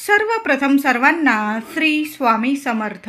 सर्वप्रथम सर्वांना श्री स्वामी समर्थ.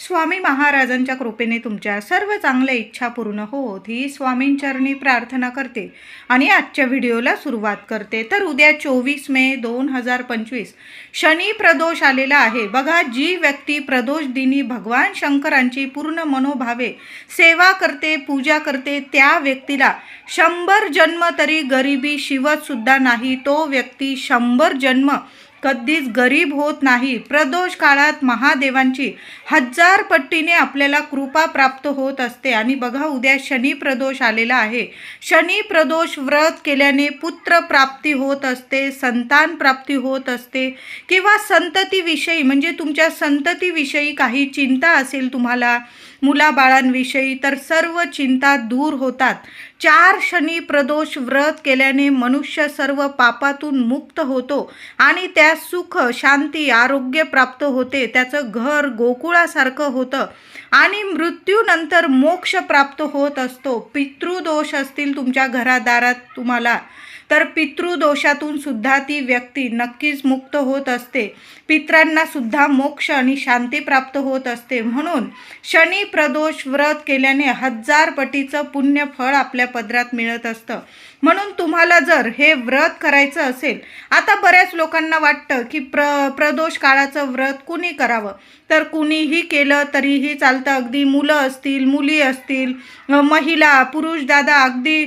स्वामी महाराजांच्या कृपेने तुमच्या सर्व चांगल्या इच्छा पूर्ण होत ही स्वामींचरणी प्रार्थना करते आणि आजच्या व्हिडिओला सुरुवात करते. तर उद्या चोवीस मे दोन हजार पंचवीस शनी प्रदोष आलेला आहे. बघा जी व्यक्ती प्रदोष दिनी भगवान शंकरांची पूर्ण मनोभावे सेवा करते पूजा करते त्या व्यक्तीला शंभर जन्म तरी गरिबी शिवतसुद्धा नाही. तो व्यक्ती शंभर जन्म कधीच गरीब होत नाही. प्रदोष काळात महादेवांची हजार पट्टीने आपल्याला कृपा प्राप्त होत असते. आणि बघा उद्या शनी प्रदोष आलेला आहे. शनी प्रदोष व्रत केल्याने पुत्र प्राप्ती होत असते संतान प्राप्ती होत असते किंवा संततीविषयी म्हणजे तुमच्या संततीविषयी काही चिंता असेल तुम्हाला मुलाबाळांविषयी तर सर्व चिंता दूर होतात. चार शनी प्रदोष व्रत केल्याने मनुष्य सर्व पापातून मुक्त होतो आणि त्यास सुख शांती आरोग्य प्राप्त होते. त्याचं घर गोकुळासारखं होतं आणि मृत्यूनंतर मोक्ष प्राप्त होत असतो. पितृदोष असतील तुमच्या घरादारात तुम्हाला. तर पितृदोषातून सुद्धा ती व्यक्ती नक्कीच मुक्त होत असते. पित्रांना सुद्धा मोक्ष आणि शांती प्राप्त होत असते. म्हणून शनी प्रदोष व्रत केल्याने हजार पटीचं पुण्य फळ आपल्या पदरात मिळत असतं. म्हणून तुम्हाला जर हे व्रत करायचं असेल आता बऱ्याच लोकांना वाटतं की प्र प्रदोष काळाचं व्रत कुणी करावं? तर कुणीही केलं तरीही चालतं. अगदी मुलं असतील मुली असतील महिला पुरुष दादा अगदी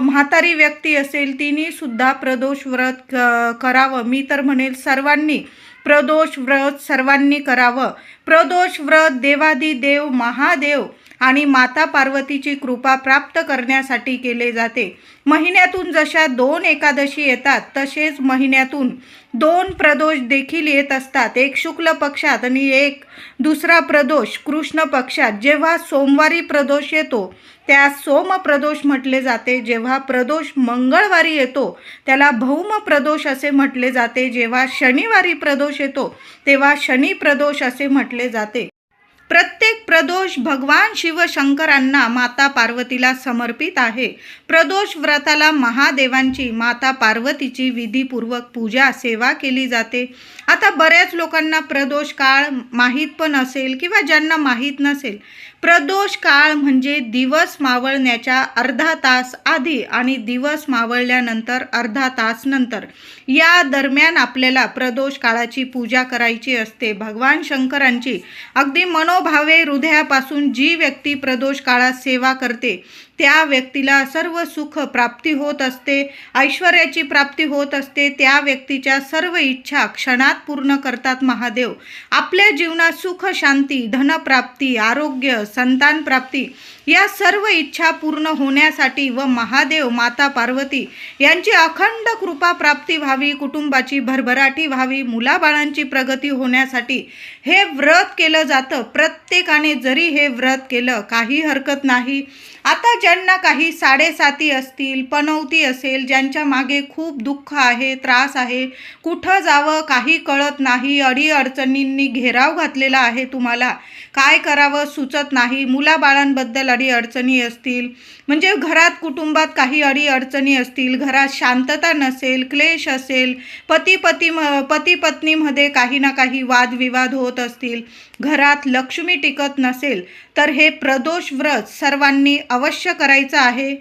म्हातारी व्यक्ती असेल तिनेसुद्धा प्रदोष व्रत क- करावं. मी तर म्हणेल सर्वांनी प्रदोष व्रत सर्वांनी करावं. प्रदोष व्रत देवादी देव महादेव आणि माता पार्वतीची कृपा प्राप्त करण्यासाठी केले जाते. महिन्यातून जशा दोन एकादशी येतात तसेच महिन्यातून दोन प्रदोष देखील येत असतात. एक शुक्ल पक्षात आणि एक दुसरा प्रदोष कृष्ण पक्षात. जेव्हा सोमवारी प्रदोष येतो त्यास सोम प्रदोष म्हटले जाते. जेव्हा प्रदोष मंगळवारी येतो त्याला भौम प्रदोष असे म्हटले जाते. जेव्हा शनिवारी प्रदोष येतो तेव्हा शनी प्रदोष असे म्हटले जाते. प्रत्येक प्रदोष भगवान शिवशंकरांना माता पार्वतीला समर्पित आहे. प्रदोष व्रताला महादेवांची माता पार्वतीची विधीपूर्वक पूजा सेवा केली जाते. आता बऱ्याच लोकांना प्रदोष काळ माहीत पण असेल किंवा ज्यांना माहीत नसेल प्रदोष काळ म्हणजे दिवस मावळण्याच्या अर्धा तास आधी आणि दिवस मावळल्यानंतर अर्धा तास नंतर. या दरम्यान आपल्याला प्रदोष काळाची पूजा करायची असते. भगवान शंकरांची अगदी मनोभावे हृदयापासून जी व्यक्ती प्रदोष काळात सेवा करते त्या व्यक्तीला सर्व सुख प्राप्ती होत असते ऐश्वर्याची प्राप्ती होत असते त्या व्यक्तीच्या सर्व इच्छा क्षणात पूर्ण करतात महादेव. आपल्या जीवनात सुख शांती धनप्राप्ती आरोग्य संतान प्राप्ती या सर्व इच्छा पूर्ण होण्यासाठी व महादेव माता पार्वती यांची अखंड कृपा प्राप्ती व्हावी कुटुंबाची भरभराटी व्हावी मुलाबाळांची प्रगती होण्यासाठी हे व्रत केलं जातं. प्रत्येकाने जरी हे व्रत केलं काही हरकत नाही. आता ज्यांना काही साडेसाती असतील पनवती असेल ज्यांच्या मागे खूप दुःख आहे त्रास आहे कुठं जावं काही कळत नाही अडीअडचणींनी घेराव घातलेला आहे तुम्हाला. काय करावं सुचत नाही. मुलाबाळांबद्दल अडीअडचणी असतील. म्हणजे घरात कुटुंबात काही अडीअडचणी असतील. घरात शांतता नसेल क्लेश असेल. पती पती पती पत्नीमध्ये काही ना काही वादविवाद होत असतील. घरात लक्ष्मी टिकत नसेल. तर हे प्रदोष व्रत सर्वांनी अवश्य करायचं आहे.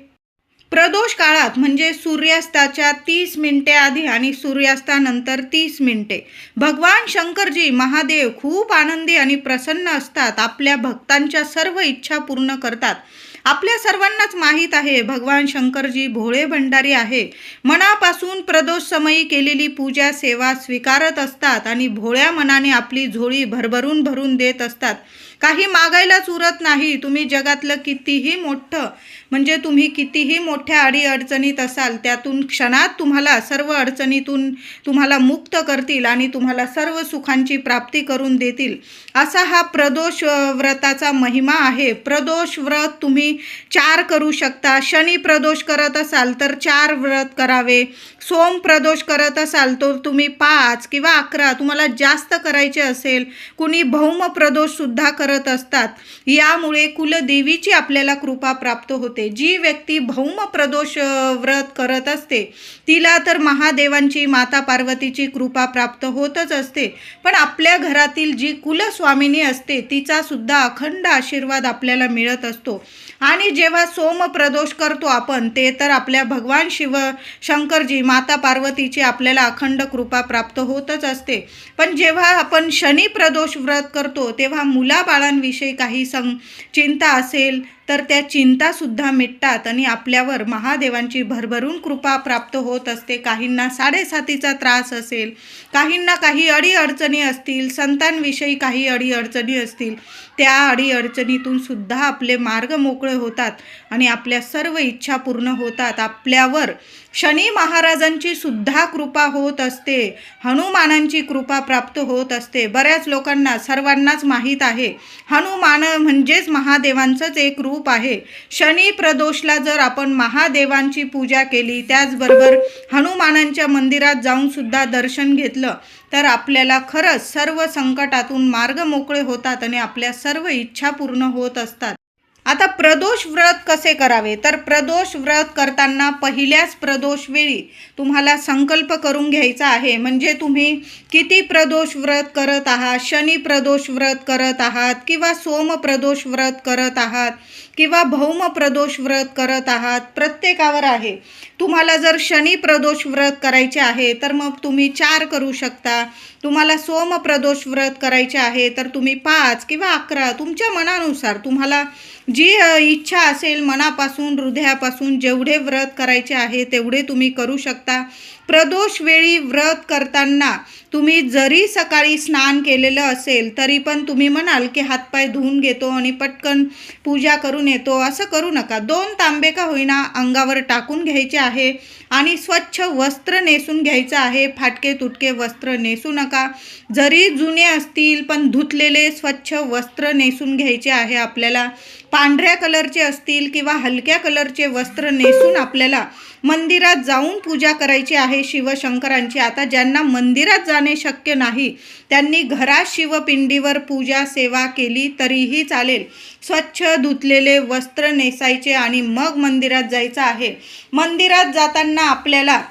प्रदोष काळात म्हणजे सूर्यास्ताच्या तीस मिनिटे आधी आणि सूर्यास्तानंतर तीस मिनिटे. भगवान शंकरजी महादेव खूप आनंदी आणि प्रसन्न असतात. आपल्या भक्तांच्या सर्व इच्छा पूर्ण करतात. आपल्या सर्वांनाच माहीत आहे भगवान शंकरजी भोळे भंडारी आहे. मनापासून प्रदोष समयी केलेली पूजा सेवा स्वीकारत असतात आणि भोळ्या मनाने आपली झोळी भरभरून भरून देत असतात. काही मागायलाच उरत नाही. तुम्ही जगातलं कितीही मोठं म्हणजे तुम्ही कितीही मोठ्या अडीअडचणीत असाल त्यातून क्षणात तुम्हाला सर्व अडचणीतून तुम्हाला मुक्त करतील आणि तुम्हाला सर्व सुखांची प्राप्ती करून देतील. असा हा प्रदोष व्रताचा महिमा आहे. प्रदोष व्रत तुम्ही चार करू शकता. शनी प्रदोष करत असाल तर चार व्रत करावे. सोम प्रदोष करत असाल तर तुम्ही पाच किंवा अकरा तुम्हाला जास्त करायचे असेल कुणी भौम प्रदोषसुद्धा कर करत असतात. यामुळे कुलदेवीची आपल्याला कृपा प्राप्त होते. जी व्यक्ती भौम प्रदोष व्रत करत असते तिला तर महादेवांची माता पार्वतीची कृपा प्राप्त होतच असते. पण आपल्या घरातील जी कुलस्वामिनी असते तिचा सुद्धा अखंड आशीर्वाद आपल्याला मिळत असतो. आणि जेव्हा सोम प्रदोष करतो आपण ते तर आपल्या भगवान शिव शंकरजी माता पार्वतीची आपल्याला अखंड कृपा प्राप्त होतच असते. पण जेव्हा आपण शनी प्रदोष व्रत करतो तेव्हा मुलाबाळांविषयी काही सं चिंता असेल तर त्या चिंतासुद्धा मिटतात आणि आपल्यावर महादेवांची भरभरून कृपा प्राप्त होत असते. काहींना साडेसातीचा त्रास असेल काहींना काही अडीअडचणी असतील संतांविषयी काही अडीअडचणी असतील त्या अडीअडचणीतून सुद्धा आपले मार्ग मोकळे होतात आणि आपल्या सर्व इच्छा पूर्ण होतात. आपल्यावर शनी महाराजांची सुद्धा कृपा होत असते हनुमानांची कृपा प्राप्त होत असते. बऱ्याच लोकांना सर्वांनाच माहीत आहे हनुमान म्हणजेच महादेवांचंच एक रूप आहे. शनी प्रदोषला जर आपण महादेवांची पूजा केली त्याचबरोबर हनुमानांच्या मंदिरात जाऊन सुद्धा दर्शन घेतलं तर आपल्याला खरंच सर्व संकटातून मार्ग मोकळे होतात आणि आपल्या सर्व इच्छा पूर्ण होत असतात. आता प्रदोष व्रत कसे करावे? तर प्रदोष व्रत करताना पहिल्याच प्रदोष वेळी तुम्हाला संकल्प करून घ्यायचा आहे. म्हणजे तुम्ही किती प्रदोष व्रत करत आहात? शनी प्रदोष व्रत करत आहात किंवा सोम प्रदोष व्रत करत आहात किंवा भौम प्रदोष व्रत करत आहात? प्रत्येकावर आहे. तुम्हाला जर शनी प्रदोष व्रत करायचे आहे तर मग तुम्ही चार करू शकता. तुम्हाला सोम प्रदोष व्रत करायचे आहे तर तुम्ही पाच किंवा अकरा. तुमच्या मनानुसार तुम्हाला जी इच्छा असेल मनापासून हृदयापासून जेवढे व्रत करायचे आहे तेवढे तुम्ही करू शकता. प्रदोष वेळी व्रत करताना तुम्ही जरी सकाळी स्नान केलेलं असेल तरी पण तुम्ही म्हणाल की हातपाय धुवून घेतो आणि पटकन पूजा करून येतो. असं करू नका. दोन तांबे का होईना अंगावर टाकून घ्यायचे आहे आणि स्वच्छ वस्त्र नेसून घ्यायचं आहे. फाटके तुटके वस्त्र नेसू नका. जरी जुने असतील पण धुतलेले स्वच्छ वस्त्र नेसून घ्यायचे आहे आपल्याला. पांढऱ्या कलरचे असतील किंवा हलक्या कलरचे वस्त्र नेसून आपल्याला मंदिरात जाऊन पूजा करायची आहे शिवशंकरांची. आता ज्यांना मंदिरात जाणे शक्य नाही त्यांनी घरात शिवपिंडीवर पूजा सेवा केली तरीही चालेल. स्वच्छ धुतलेले वस्त्र नेसायचे आणि मग मंदिरात जायचं आहे. मंदिरात जाताना आपल्याला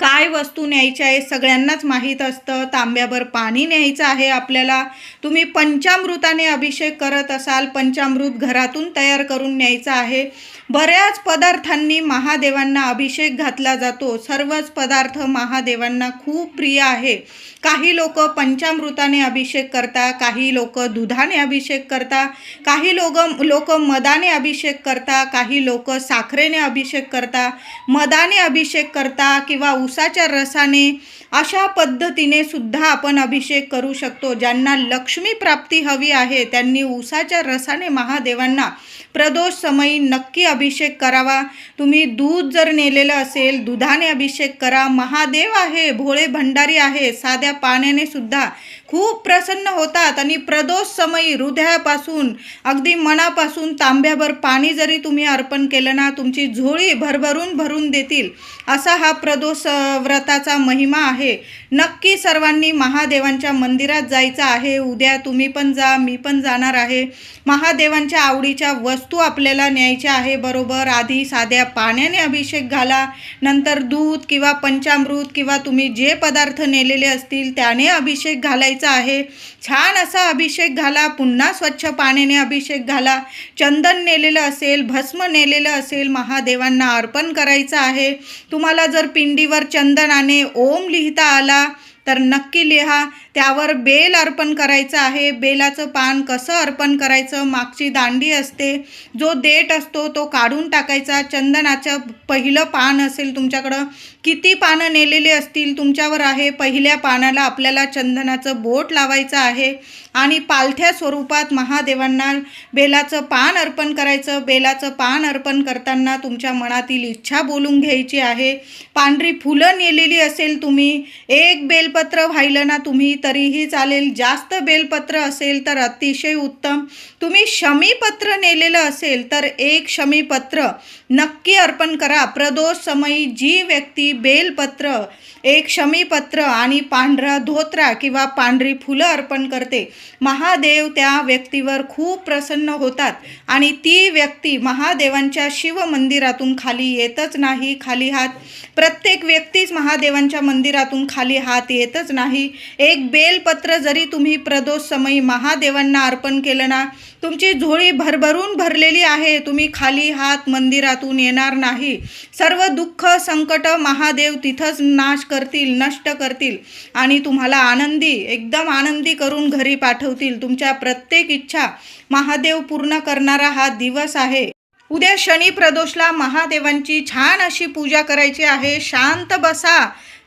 काय वस्तू न्यायच्या आहे सगळ्यांनाच माहीत असतं. तांब्याभर पाणी न्यायचं आहे आपल्याला. तुम्ही पंचामृताने अभिषेक करत असाल पंचामृत घरातून तयार करून न्यायचं आहे. बऱ्याच पदार्थांनी महादेवांना अभिषेक घातला जातो. सर्वच पदार्थ महादेवांना खूप प्रिय आहे. काही लोक पंचामृताने अभिषेक करता काही लोक दुधाने अभिषेक करता काही लोक लोक मदाने अभिषेक करता काही लोक साखरेने अभिषेक करता मदाने अभिषेक करता किंवा उसाच्या रसाने अशा पद्धतीने सुद्धा आपण अभिषेक करू शकतो. ज्यांना लक्ष्मी प्राप्ती हवी आहे त्यांनी उसाच्या रसाने महादेवांना प्रदोष समयी नक्की अभिषेक करावा. तुम्ही दूध जर नेलेलं असेल दुधाने अभिषेक करा. महादेव आहे भोळे भंडारी आहे साध्या पाण्याने सुद्धा खूप प्रसन्न होतात आणि प्रदोष समयी हृदयापासून अगदी मनापासून तांब्याभर पाणी जरी तुम्ही अर्पण केलं ना तुमची झोळी भरभरून भरून देतील. असा हा प्रदोष व्रताचा महिमा आहे. नक्की सर्वांनी महादेवांच्या मंदिरात जायचं आहे. उद्या तुम्ही पण जा मी पण जाणार आहे. महादेवांच्या आवडीच्या वस्तू आपल्याला न्यायच्या आहे बरोबर. आधी साध्या पाण्याने अभिषेक घाला नंतर दूध किंवा पंचामृत किंवा तुम्ही जे पदार्थ नेलेले असतील त्याने अभिषेक घालायचा आहे. छान असा अभिषेक घाला पुन्हा स्वच्छ पाण्याने अभिषेक घाला चंदन नेलेलं असेल भस्म नेलेलं असेल महादेवांना अर्पण करायचं आहे. तुम्हाला जर पिंडीवर चंदनाने ओम लिहिता आला तर नक्की लिहा. त्यावर बेल अर्पण करायचं आहे. बेलाचं पान कसं अर्पण करायचं? मागची दांडी असते. जो देठ असतो तो काढून टाकायचा. चंदनाचं पहिलं पान असेल तुमच्याकडं. किती पानं नेलेली असतील तुमच्यावर आहे. पहिल्या पानाला आपल्याला चंदनाचं बोट लावायचं आहे. आणि पालथ्या स्वरूपात महादेवांना बेलाचं पान अर्पण करायचं. बेलाचं पान अर्पण करताना तुमच्या मनातील इच्छा बोलून घ्यायची आहे. पांढरी फुलं नेलेली असेल तुम्ही. एक बेलपत्र व्हायलं ना तुम्ही तरीही चालेल. जास्त बेलपत्र असेल तर अतिशय उत्तम. तुम्ही शमीपत्र नेलेलं असेल तर एक शमीपत्र. नक्की अर्पण करा. प्रदोष समयी जी व्यक्ती बेलपत्र एक शमीपत्र आणि पांढरा धोत्रा किंवा पांढरी फुलं अर्पण करते महादेव त्या व्यक्तीवर खूप प्रसन्न होतात आणि ती व्यक्ती महादेवांच्या शिव मंदिरातून खाली येतच नाही खाली हात. प्रत्येक व्यक्तीच महादेवांच्या मंदिरातून खाली हात येतच नाही. एक बेलपत्र जरी तुम्ही प्रदोष समयी महादेवांना अर्पण केलं ना तुमची झोळी भरभरून भरलेली आहे तुम्ही खाली हात मंदिरातून येणार नाही. सर्व दुःख संकट महादेव तिथंच नाश करतील नष्ट करतील आणि तुम्हाला आनंदी एकदम आनंदी करून घरी पाठवतील. तुमच्या प्रत्येक इच्छा महादेव पूर्ण करणारा हा दिवस आहे. उद्या शनी प्रदोषला महादेवांची छान अशी पूजा करायची आहे. शांत बसा.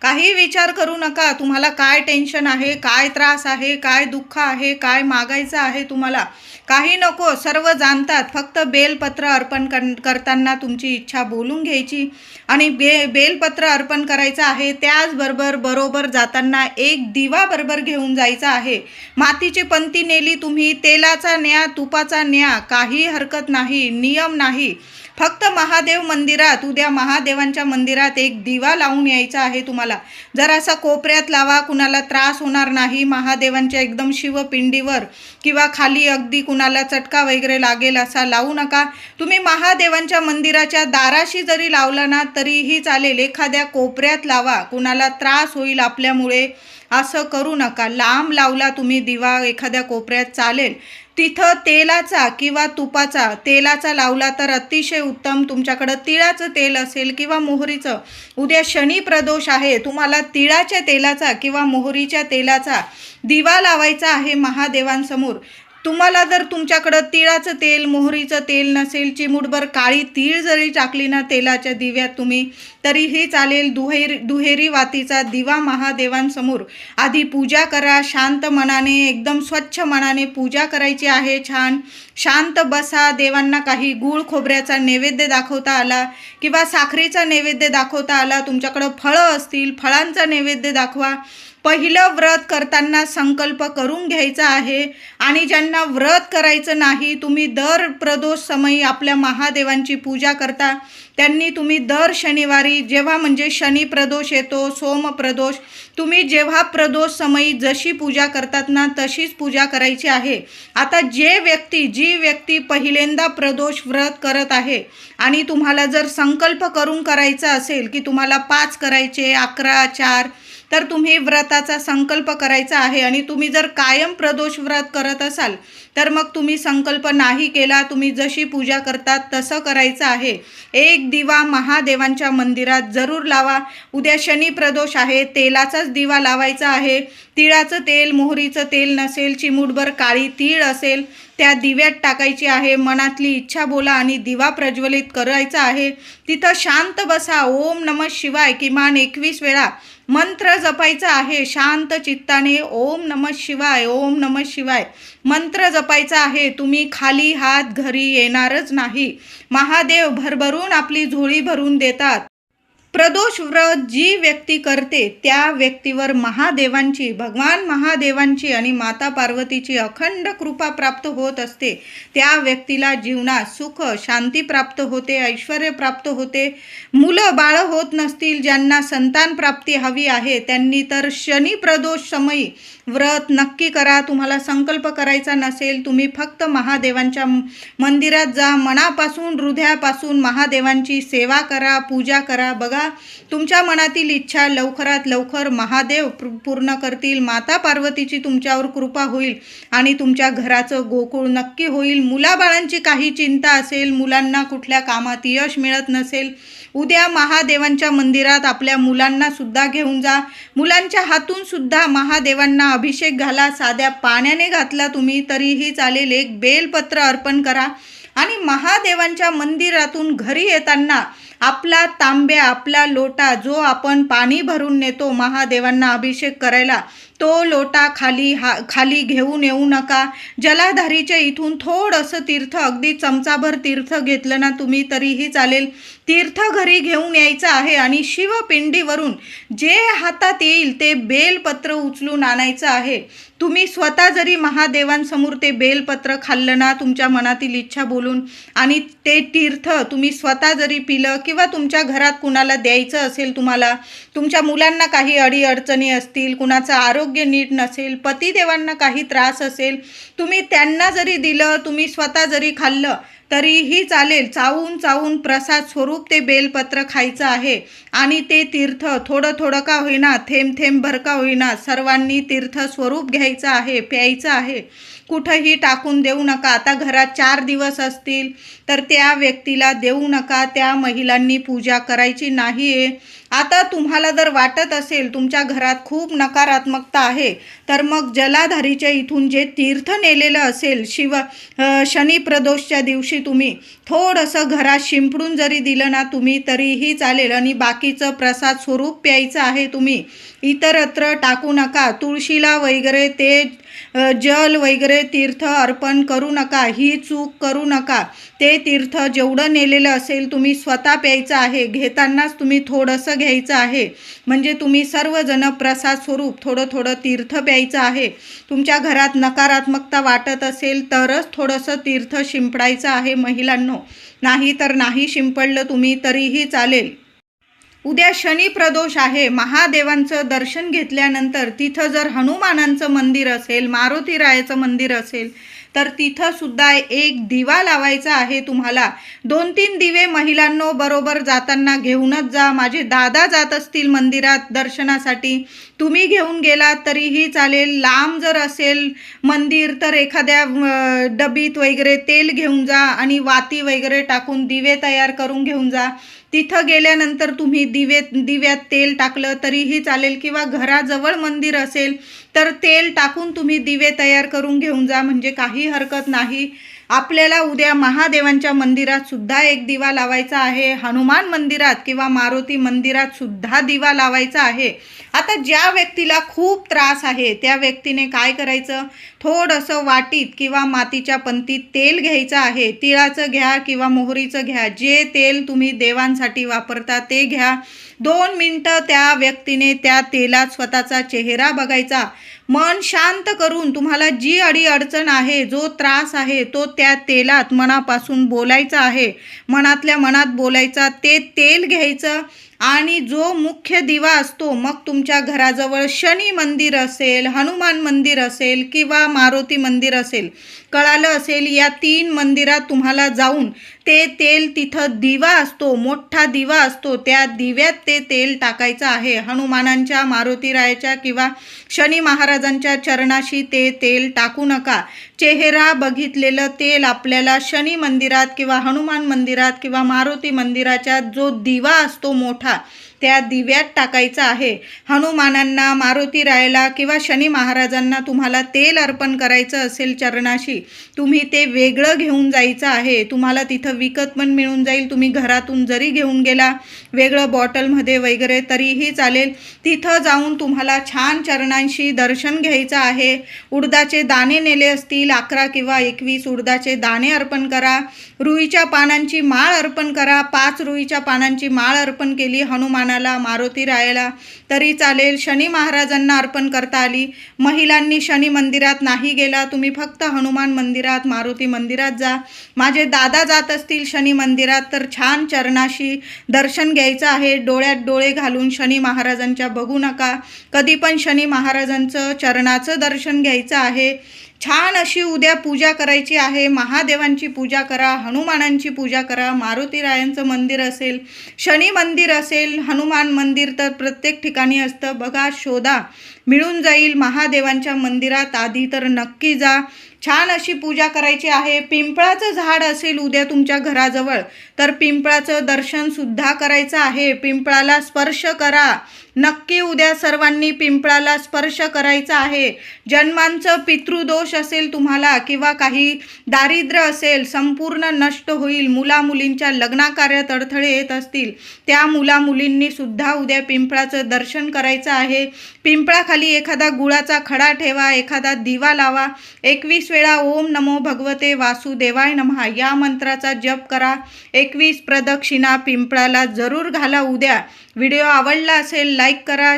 काही विचार करू नका. तुम्हाला काय टेन्शन आहे काय त्रास आहे काय दुःख आहे काय मागायचं आहे तुम्हाला? काही नको. सर्व जाणतात. फक्त बेलपत्र अर्पण कर करताना तुमची इच्छा बोलून घ्यायची. आणि बे बेलपत्र अर्पण करायचं आहे त्याचबरोबर बरोबर जाताना एक दिवा बरोबर घेऊन जायचा आहे. मातीची पंती नेली तुम्ही तेलाचा न्या तुपाचा न्या काही हरकत नाही नियम नाही. फक्त महादेव मंदिरात उद्या महादेवांच्या मंदिरात एक दिवा लावून यायचा आहे तुम्हाला. जरासा कोपऱ्यात लावा कुणाला त्रास होणार नाही महादेवांच्या एकदम शिवपिंडीवर किंवा खाली अगदी कुणाला चटका वगैरे लागेल असा लावू नका. तुम्ही महादेवांच्या मंदिराच्या दाराशी जरी लावला ना तरीही चालेल. एखाद्या कोपऱ्यात लावा कुणाला त्रास होईल आपल्यामुळे असं करू नका. लांब लावला तुम्ही दिवा एखाद्या कोपऱ्यात चालेल. तिथं तेलाचा किंवा तुपाचा तेलाचा लावला तर अतिशय उत्तम. तुमच्याकडं तिळाचं तेल असेल किंवा मोहरीचं. उद्या शनी प्रदोष आहे. तुम्हाला तिळाच्या तेलाचा किंवा मोहरीच्या तेलाचा दिवा लावायचा आहे महादेवांसमोर. तुम्हाला जर तुमच्याकडं तिळाचं तेल मोहरीचं तेल नसेल चिमूटभर काळी तीळ जरी टाकली ना तेलाच्या दिव्यात तुम्ही तरीही चालेल दुहेरी दुहेरी वातीचा दिवा महादेवांसमोर. आधी पूजा करा शांत मनाने एकदम स्वच्छ मनाने पूजा करायची आहे छान. शांत बसा देवांना काही गूळ खोबऱ्याचा नैवेद्य दाखवता आला किंवा साखरेचा नैवेद्य दाखवता आला तुमच्याकडं फळं असतील फळांचा नैवेद्य दाखवा. पहिलं व्रत करताना संकल्प करून घ्यायचा आहे. आणि ज्यांना व्रत करायचं नाही तुम्ही दर प्रदोष समयी आपल्या महादेवांची पूजा करता. त्यांनी तुम्ही दर शनिवारी जेव्हा म्हणजे शनी प्रदोष येतो सोम प्रदोष तुम्ही जेव्हा प्रदोष समयी जशी पूजा करतात ना तशीच पूजा करायची आहे. आता जे व्यक्ती जी व्यक्ती पहिल्यांदा प्रदोष व्रत करत आहे आणि तुम्हाला जर संकल्प करून करायचा असेल की तुम्हाला पाच करायचे अकरा चार तर तुम्ही व्रताचा संकल्प करायचा आहे आणि तुम्ही जर कायम प्रदोष व्रत करत असाल तर मग तुम्ही संकल्प नाही केला तुम्ही जशी पूजा करतात तसं करायचं आहे. एक दिवा महादेवांच्या मंदिरात जरूर लावा. उद्या शनी प्रदोष आहे तेलाचाच दिवा लावायचा आहे. तिळाचं तेल मोहरीचं तेल नसेल चिमूटभर काळी तीळ असेल त्या दिव्यात टाकायची आहे. मनातली इच्छा बोला आणि दिवा प्रज्वलित करायचा आहे. तिथं शांत बसा. ओम नम शिवाय किमान एकवीस वेळा मंत्र जपायचा आहे. शांत चित्ताने ओम नम शिवाय ओम नम शिवाय मंत्र जप जपायचा आहे. तुम्ही खाली हात घरी येणारच नाही. महादेव भरभरून आपली झोळी भरून देतात. प्रदोष व्रत जी व्यक्ती करते त्या व्यक्तीवर महादेवांची भगवान महादेवांची आणि माता पार्वतीची अखंड कृपा प्राप्त होत असते. त्या व्यक्तीला जीवनात सुख शांती प्राप्त होते ऐश्वर प्राप्त होते. मुलं बाळं होत नसतील ज्यांना संतान प्राप्ती हवी आहे त्यांनी तर शनी प्रदोष समयी व्रत नक्की करा तुम्हाला संकल्प करायचा नसेल तुम्ही फक्त महादेवांच्या मंदिरात जा मनापासून हृदयापासून महादेवांची सेवा करा पूजा करा. बघा तुमच्या मनातील इच्छा लवकरात लवकर महादेव पूर्ण करतील माता पार्वतीची तुमच्यावर कृपा होईल आणि तुमच्या घराचं गोकुळ नक्की होईल. मुलाबाळांची काही चिंता असेल मुलांना कुठल्या कामात यश मिळत नसेल उद्या महादेवांच्या मंदिरात आपल्या मुलांना सुद्धा घेऊन जा. मुलांच्या हातून सुद्धा महादेवांना अभिषेक घाला. साध्या पाण्याने घातला तुम्ही तरीही चालेल. एक बेलपत्र अर्पण करा. आणि महादेवांच्या मंदिरातून घरी येताना आपला तांब्या आपला लोटा जो आपण पाणी भरून नेतो महादेवांना अभिषेक करायला तो लोटा खाली हा खाली घेऊन येऊ नका. जलाधारीच्या इथून थोडंसं तीर्थ अगदी चमचाभर तीर्थ घेतलं ना तुम्ही तरीही चालेल. तीर्थ घरी घेऊन यायचं आहे आणि शिवपिंडीवरून जे हातात येईल ते बेलपत्र उचलून आणायचं आहे. तुम्ही स्वतः जरी महादेवांसमोर ते बेलपत्र खाल्लं ना तुमच्या मनातील इच्छा बोलून आणि ते तीर्थ तुम्ही स्वतः जरी पिलं किंवा तुमच्या घरात कुणाला द्यायचं असेल तुम्हाला तुमच्या मुलांना काही अडीअडचणी असतील कुणाचं आरोग्य नीट नसेल पतिदेवांना काही त्रास असेल तुम्ही त्यांना जरी दिलं तुम्ही स्वतः जरी खाल्लं तरीही चालेल. चावून चावून प्रसाद स्वरूप ते बेलपत्र खायचं आहे. आणि ते तीर्थ थोडं थोडं का होईना थेंब थेंब भर का होईना सर्वांनी तीर्थ स्वरूप घ्यायचं आहे प्यायचं आहे. कुठंही टाकून देऊ नका. आता घरात चार दिवस असतील तर त्या व्यक्तीला देऊ नका. त्या महिलांनी पूजा करायची नाही आहे आता तुम्हाला जर वाटत असेल तुमच्या घरात खूप नकारात्मकता आहे तर मग जलाधारीच्या इथून जे तीर्थ नेलेलं असेल शिव शनिप्रदोषच्या शनी प्रदोषच्या दिवशी तुम्ही थोडंसं घरात शिंपडून जरी दिलं ना तुम्ही तरीही चालेल. आणि बाकीचं प्रसाद स्वरूप प्यायचं आहे तुम्ही. इतरत्र टाकू नका. तुळशीला वगैरे ते जल वगैरे तीर्थ अर्पण करू नका. ही चूक करू नका. ते तीर्थ जेवढं नेलेलं असेल तुम्ही स्वतः प्यायचं आहे. घेतानाच तुम्ही थोडंसं घ्यायचं आहे. म्हणजे तुम्ही सर्वजण प्रसाद स्वरूप थोडं थोडं तीर्थ प्यायचं आहे. तुमच्या घरात नकारात्मकता वाटत असेल तरच थोडंसं तीर्थ शिंपडायचं आहे महिलांनो. नाही तर नाही शिंपडलं तुम्ही तरीही चालेल. उद्या शनी प्रदोष आहे. महादेवांचं दर्शन घेतल्यानंतर तिथं जर हनुमानांचं मंदिर असेल मारुतीरायाचं मंदिर असेल तर तिथं सुद्धा एक दिवा लावायचा आहे तुम्हाला. दोन तीन दिवे महिलांनो बरोबर जाताना घेऊनच जा. माझे दादा जात असतील मंदिरात दर्शनासाठी. तुम्ही घेऊन गेलात तरीही चालेल. लांब जर असेल मंदिर तर एखाद्या डबीत वगैरे तेल घेऊन जा आणि वाती वगैरे टाकून दिवे तयार करून घेऊन जा. तिथं गेल्यानंतर तुम्ही दिवे दिव्यात तेल टाकलं तरीही चालेल किंवा घराजवळ मंदिर असेल तर तेल टाकून तुम्ही दिवे तयार करून घेऊन जा म्हणजे काही हरकत नाही. आपल्याला उद्या महादेवांच्या मंदिरात सुद्धा एक दिवा लावायचा आहे हनुमान मंदिरात किंवा मारुती मंदिरात सुद्धा दिवा लावायचा आहे. आता ज्या व्यक्तीला खूप त्रास आहे त्या व्यक्तीने काय करायचं? थोडंसं वाटीत किंवा मातीच्या पंतीत तेल घ्यायचं आहे तिळाचं घ्या किंवा मोहरीचं घ्या जे तेल तुम्ही देवांसाठी वापरता ते घ्या. दोन मिनटं त्या व्यक्तीने त्या तेलात स्वतःचा चेहरा बघायचा. मन शांत करून तुम्हाला जी अडी अडचण आहे जो त्रास आहे तो त्या तेलात मनापासून बोलायचा आहे. मनातल्या मनात बोलायचा ते तेल घ्यायचं. आणि जो मुख्य दिवा असतो मग तुमच्या घराजवळ शनी मंदिर असेल हनुमान मंदिर असेल किंवा मारुती मंदिर असेल कळालं असेल या तीन मंदिरात तुम्हाला जाऊन ते तेल तिथं दिवा असतो मोठा दिवा असतो त्या दिव्यात ते तेल टाकायचं आहे. हनुमानांच्या मारुतीरायाच्या किंवा शनी महाराजांच्या चरणाशी ते तेल टाकू नका. चेहरा बघितलेलं तेल आपल्याला शनी मंदिरात किंवा हनुमान मंदिरात किंवा मारुती मंदिराच्या जो दिवा असतो मोठा त्या दिव्यात टाकायचं आहे. हनुमानांना मारुती रायला किंवा शनी महाराजांना तुम्हाला तेल अर्पण करायचं असेल चरणाशी तुम्ही ते वेगळं घेऊन जायचं आहे. तुम्हाला तिथं विकत पण मिळून जाईल. तुम्ही घरातून जरी घेऊन गेला वेगळं बॉटलमध्ये वगैरे तरीही चालेल. तिथं जाऊन तुम्हाला छान चरणांशी दर्शन घ्यायचं आहे. उडदाचे दाणे नेले असतील अकरा किंवा एकवीस उडदाचे दाणे अर्पण करा. रुईच्या पानांची माळ अर्पण करा. पाच रुईच्या पानांची माळ अर्पण केली हनुमान हनुमानाला मारुती रायाला तरी चालेल. शनी महाराजांना अर्पण करता आली. महिलांनी शनी मंदिरात नाही गेला. तुम्ही फक्त हनुमान मंदिरात मारुती मंदिरात जा. माझे दादा जात असतील शनी मंदिरात तर छान चरणाशी दर्शन घ्यायचं आहे. डोळ्यात डोळे घालून शनी महाराजांच्या बघू नका. कधी पण शनी महाराजांचं चरणाचं दर्शन घ्यायचं आहे. छान अशी उद्या पूजा करायची आहे. महादेवांची पूजा करा हनुमानांची पूजा करा. मारुतीरायांचं मंदिर असेल शनी मंदिर असेल हनुमान मंदिर तर प्रत्येक ठिकाणी असतं. बघा शोधा. मिळून जाईल महादेवांच्या मंदिरात. आधी तर नक्की जा. छान अशी पूजा करायची आहे. पिंपळाचं झाड असेल उद्या तुमच्या घराजवळ तर पिंपळाचं दर्शनसुद्धा करायचं आहे. पिंपळाला स्पर्श करा. नक्की उद्या सर्वांनी पिंपळाला स्पर्श करायचा आहे. जन्मांचं पितृदोष असेल तुम्हाला किंवा काही दारिद्र्य असेल संपूर्ण नष्ट होईल. मुला मुलींच्या लग्नाकार्यात अडथळे येत असतील त्या मुला सुद्धा उद्या पिंपळाचं दर्शन करायचं आहे. पिंपळाखाली एखादा गुळाचा खडा ठेवा एखादा दिवा लावा. एकवीस वेळा ओम नमो भगवते वासुदेवाय नमः. या मंत्राचा जप करा. एकवीस प्रदक्षिणा पिंपळाला जरूर घाला उद्या. व्हिडिओ आवडला असेल लाईक करा